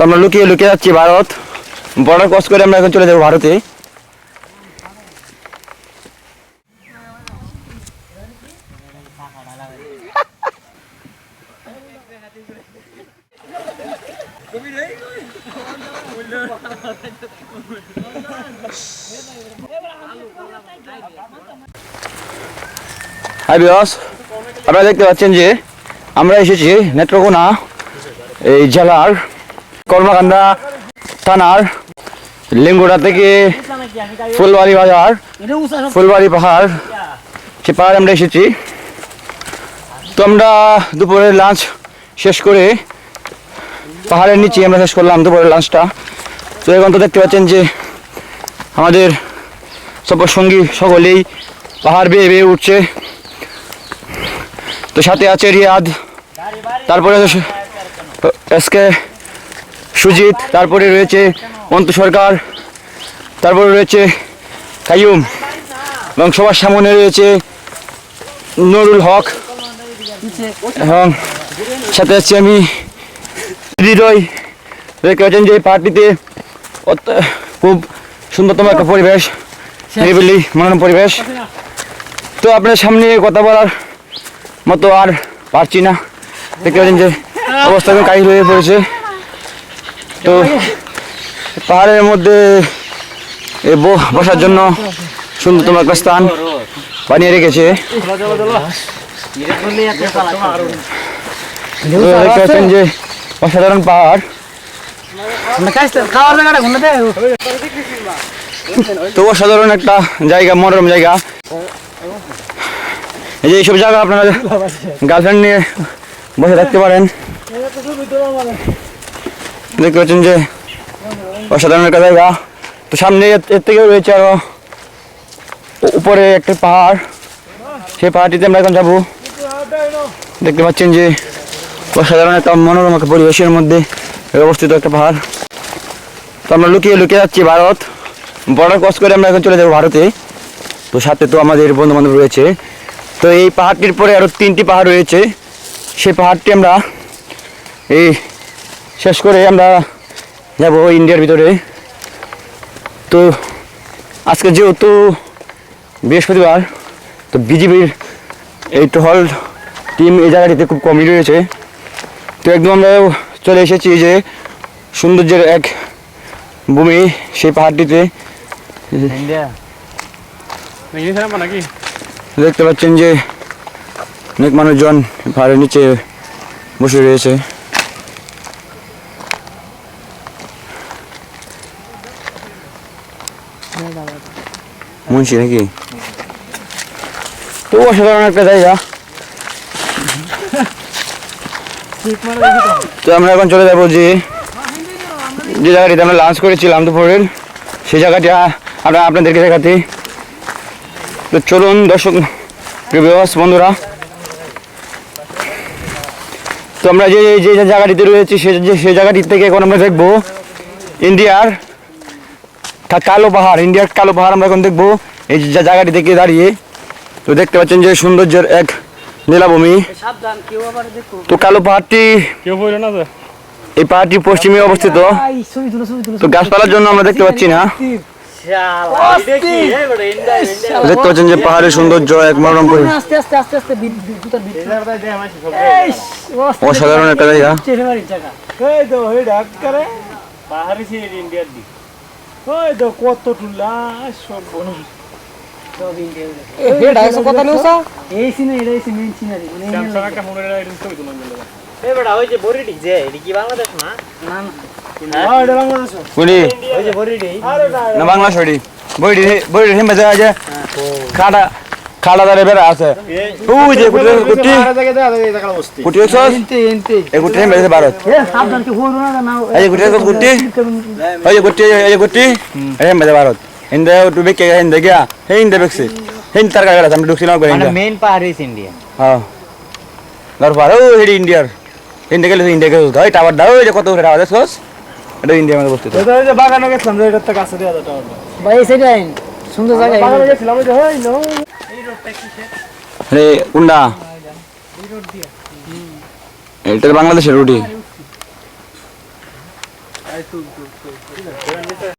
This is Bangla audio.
তো আমরা লুকিয়ে লুকিয়ে যাচ্ছি ভারত। বর্ডার ক্রস করে আমরা এখন চলে যাব ভারতে। আপনারা দেখতে পাচ্ছেন যে আমরা এসেছি নেত্রকোনা, এই জেলার কর্মকান্দা থানার লিঙ্গুড়া থেকে ফুলবাড়ি বাজার, ফুলবাড়ি পাহাড় সে পাহাড়ে আমরা এসেছি। তো আমরা দুপুরের লাঞ্চ শেষ করে পাহাড়ের নিচে আমরা শেষ করলাম দুপুরের লাঞ্চটা তো এখন তো দেখতে পাচ্ছেন যে আমাদের সব সঙ্গী সকলেই পাহাড় বেয়ে বেয়ে উঠছে। তো সাথে আছে রিয়াদ, তারপরে এসকে সুজিত, তারপরে রয়েছে অন্তু সরকার, তারপরে রয়েছে কাইয়ুম এবং সবার সামনে রয়েছে নুরুল হক। এবং সাথে আছি আমি হৃদয়। দেখতে যে পার্টিতে খুব সুন্দরতম একটা পরিবেশ, নিরিবিলি মনোরম পরিবেশ। তো আপনার সামনে কথা বলার মতো আর পারছি না। দেখতে পাচ্ছেন যে অবস্থা কাহিল হয়ে পড়েছে। তো পাহাড়ের মধ্যে বসার জন্য সুন্দরতম একটা স্থান বানিয়ে রেখেছে। যে অসাধারণ পাহাড়। তো অসাধারণ একটা জায়গা মনোরম জায়গা। এই যে এইসব জায়গা আপনারা গার্লফ্রেন্ড নিয়ে বসে থাকতে পারেন। দেখতে পাচ্ছেন যে অসাধারণ একটা জায়গা। তো সামনে এর থেকেও রয়েছে আরও উপরে একটা পাহাড়। সেই পাহাড়টিতে আমরা এখন যাব। দেখতে পাচ্ছেন যে অসাধারণ একটা মনোরম পরিবেশের মধ্যে অবস্থিত একটা পাহাড়। তো আমরা লুকিয়ে লুকিয়ে যাচ্ছি ভারত। বর্ডার ক্রস করে আমরা এখন চলে যাব ভারতে। তো সাথে তো আমাদের বন্ধু বান্ধব রয়েছে। তো এই পাহাড়টির পরে আরও তিনটি পাহাড় রয়েছে। সেই পাহাড়টি আমরা এই শেষ করে আমরা যাব ইন্ডিয়ার ভিতরে। তো আজকে যেহেতু বৃহস্পতিবার তো বিজেপির এই টহল টিম এই জায়গাটিতে খুব কমই রয়েছে তো একদম আমরা চলে এসেছি যে সৌন্দর্যের এক ভূমি সেই পাহাড়টিতে। দেখতে পাচ্ছেন যে অনেক মানুষজন পাহাড়ের নিচে বসে রয়েছে। মুন্সি নাকি? তো অসাধারণ একটা জায়গা তো আমরা এখন চলে যাব যে যে জায়গাটিতে আমরা লাঞ্চ করেছিলাম দুপুরের সেই জায়গাটি আমরা আপনাদেরকে দেখাতে। তো চলুন দর্শক প্রিভিয়াস বন্ধুরা। তো আমরা যে যে যে জায়গাটিতে রয়েছি সে যে সেই জায়গাটি থেকে এখন আমরা দেখব ইন্ডিয়ার কালো পাহাড় ইন্ডিয়ার কালো পাহাড় আমরা এখন দেখব। এই যে জায়গাটি থেকে দাঁড়িয়ে তো দেখতে পাচ্ছেন যে সৌন্দর্যের এক নীলাভূমি। সাবধান কেউ আবার দেখো। তো কালো পাহাড়টি এই পাহাড়টি পশ্চিমে অবস্থিত। তো গাছপালার জন্য আমরা দেখতে পাচ্ছি না। দেখতে পাচ্ছেন যে পাহাড়ের সৌন্দর্য এক মনোরম অসাধারণ একটা জায়গা চেহারার জায়গা এই তো ওই তো কত টুলা সব বনু ইন্ডিয়া এই সিনে এটা এই সিনারি মানে স্যামসাং ওই যে বরিডি যে এটা কি বাংলাদেশ না? না না। হ্যাঁ? এটা বাংলাদেশ। ওই যে বরিডি না যে খাটা খাটা দারে বেড়া আছে ওই যে দেখা বসতি গুটি একশোস এই গুটি হিমে যায় ভারত কে এই গুটি ওই যে গুটি এই গুটি এই হিমে ভারত হিন্দে টু বেকে হিন্দে গিয়া হে হিন্দে বেকছে হিন্দে তার কাগজ আমরা ঢুকছিলাম করে মানে পাহাড় ইস ইন্ডিয়া হ্যাঁ তার পার ও হেডি ইন্ডিয়ার হিন্দে গেলে ইন্ডিয়া গেছে ওই টাওয়ার দাও যে কত উঠে টাওয়ার দেখছস এটা ইন্ডিয়ার মধ্যে এটা যে বাগানে গেছিলাম তো কাছে দেওয়া যেত ভাই সেটা সুন্দর জায়গা বাগানে গেছিলাম ওই যে হই নো রে কুন্ডা এটা বাংলাদেশের রুটি।